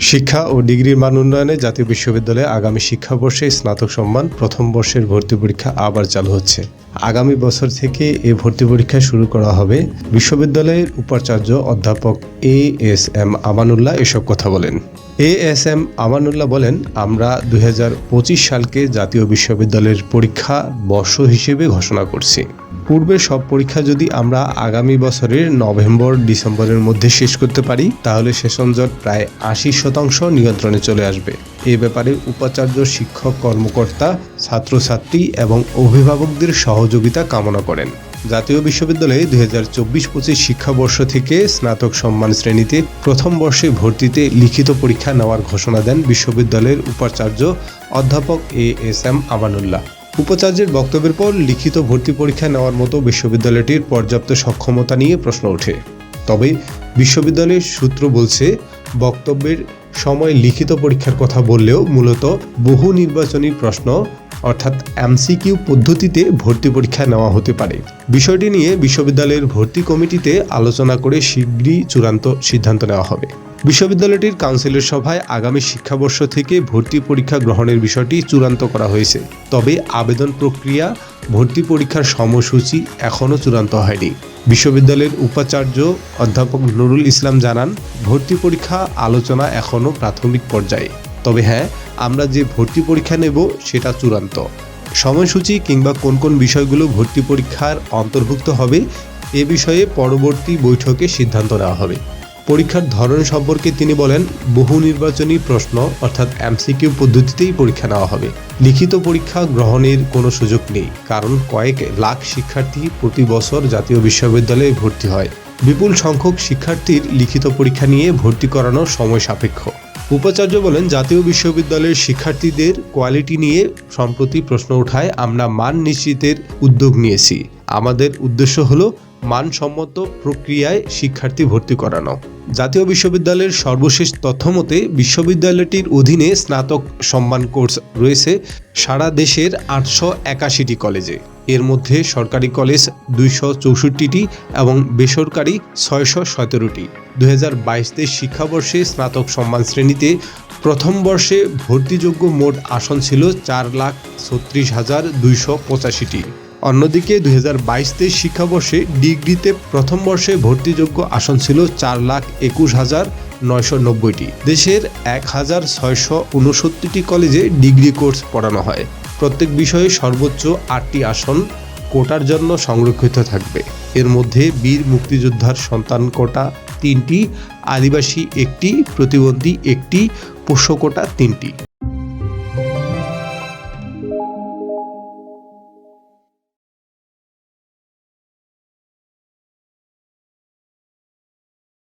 শিক্ষা ও ডিগ্রির মান উন্নয়নে জাতীয় বিশ্ববিদ্যালয়ে আগামী শিক্ষাবর্ষে স্নাতক সম্মান প্রথম বর্ষের ভর্তি পরীক্ষা আবার চালু হচ্ছে। আগামী বছর থেকে এই ভর্তি পরীক্ষা শুরু করা হবে। বিশ্ববিদ্যালয়ের উপাচার্য অধ্যাপক এ এস এম আমানুল্লাহ এসব কথা বলেন। এ এস এম আমানুল্লাহ বলেন, আমরা দু হাজার পঁচিশ সালকে জাতীয় বিশ্ববিদ্যালয়ের পরীক্ষা বর্ষ হিসেবে ঘোষণা করছি। পূর্বের সব পরীক্ষা যদি আমরা আগামী বছরের নভেম্বর, ডিসেম্বরের মধ্যে শেষ করতে পারি, তাহলে সেশন জট প্রায় আশি শতাংশ নিয়ন্ত্রণে চলে আসবে। এ ব্যাপারে উপাচার্য, শিক্ষক, কর্মকর্তা, ছাত্রছাত্রী এবং অভিভাবকদের সহযোগিতা কামনা করেন। জাতীয় বিশ্ববিদ্যালয়ে দুই হাজার চব্বিশ পঁচিশ শিক্ষাবর্ষ থেকে স্নাতক সম্মান শ্রেণীতে প্রথম বর্ষে ভর্তিতে লিখিত পরীক্ষা নেওয়ার ঘোষণা দেন বিশ্ববিদ্যালয়ের উপাচার্য অধ্যাপক এ এস এম আমানুল্লাহ। উপাচার্যের বক্তব্যের পর লিখিত ভর্তি পরীক্ষা নেওয়ার মতো বিশ্ববিদ্যালয়টির পর্যাপ্ত সক্ষমতা নিয়ে প্রশ্ন ওঠে। তবে বিশ্ববিদ্যালয়ের সূত্র বলছে, বক্তব্যের সময় লিখিত পরীক্ষার কথা বললেও মূলত বহু নির্বাচনী প্রশ্ন, অর্থাৎ এমসিকিউ পদ্ধতিতে ভর্তি পরীক্ষা নেওয়া হতে পারে। বিষয়টি নিয়ে বিশ্ববিদ্যালয়ের ভর্তি কমিটিতে আলোচনা করে শীঘ্রই চূড়ান্ত সিদ্ধান্ত নেওয়া হবে। বিশ্ববিদ্যালয়টির কাউন্সিলের সভায় আগামী শিক্ষাবর্ষ থেকে ভর্তি পরীক্ষা গ্রহণের বিষয়টি চূড়ান্ত করা হয়েছে। তবে আবেদন প্রক্রিয়া, ভর্তি পরীক্ষার সময়সূচি এখনও চূড়ান্ত হয়নি। বিশ্ববিদ্যালয়ের উপাচার্য অধ্যাপক নুরুল ইসলাম জানান, ভর্তি পরীক্ষা আলোচনা এখনও প্রাথমিক পর্যায়ে। তবে হ্যাঁ আমরা যে ভর্তি পরীক্ষা নেব সেটা চূড়ান্ত। সময়সূচি কিংবা কোন কোন বিষয়গুলো ভর্তি পরীক্ষার অন্তর্ভুক্ত হবে, এ বিষয়ে পরবর্তী বৈঠকে সিদ্ধান্ত নেওয়া হবে। পরীক্ষার ধরন সম্পর্কে তিনি বলেন, বহু নির্বাচনী প্রশ্ন, অর্থাৎ এমসিকিউ পদ্ধতিতেই পরীক্ষা নেওয়া হবে। লিখিত পরীক্ষা গ্রহণের কোনো সুযোগ নেই, কারণ কয়েক লাখ শিক্ষার্থী প্রতি বছর জাতীয় বিশ্ববিদ্যালয়ে ভর্তি হয়। বিপুল সংখ্যক শিক্ষার্থীর লিখিত পরীক্ষা নিয়ে ভর্তি করানো সময় সাপেক্ষ। উপাচার্য বলেন, জাতীয় বিশ্ববিদ্যালয়ের শিক্ষার্থীদের কোয়ালিটি নিয়ে সম্প্রতি প্রশ্ন ওঠায় আমরা মান নিশ্চিতের উদ্যোগ নিয়েছি। আমাদের উদ্দেশ্য হলো, মানসম্মত প্রক্রিয়ায় শিক্ষার্থী ভর্তি করানো। জাতীয় বিশ্ববিদ্যালয়ের সর্বশেষ তথ্যমতে বিশ্ববিদ্যালয়টির অধীনে স্নাতক সম্মান কোর্স রয়েছে সারা দেশের আটশো একাশিটি কলেজে। এর মধ্যে সরকারি কলেজ দুইশো চৌষট্টিটি এবং বেসরকারি ছয়শো সতেরোটি। দু হাজার বাইশ তেইশ শিক্ষাবর্ষে স্নাতক সম্মান শ্রেণীতে প্রথম বর্ষে ভর্তিযোগ্য মোট আসন ছিল চার লাখ ছত্রিশ হাজার দুইশো পঁচাশিটি। অন্যদিকে দুই হাজার বাইশ তেইশ শিক্ষাবর্ষে ডিগ্রিতে প্রথম বর্ষে ভর্তিযোগ্য আসন ছিল চার লাখ একুশ হাজার নয়শো নব্বইটি। দেশের এক হাজার ছয়শো উনসত্তরটি কলেজে ডিগ্রি কোর্স পড়ানো হয়। প্রত্যেক বিষয়ে সর্বোচ্চ আটটি আসন কোটার জন্য সংরক্ষিত থাকবে। এর মধ্যে বীর মুক্তিযোদ্ধার সন্তান কোটা তিনটি, আদিবাসী একটি, প্রতিবন্ধী একটি, পোষ্য কোটা তিনটি।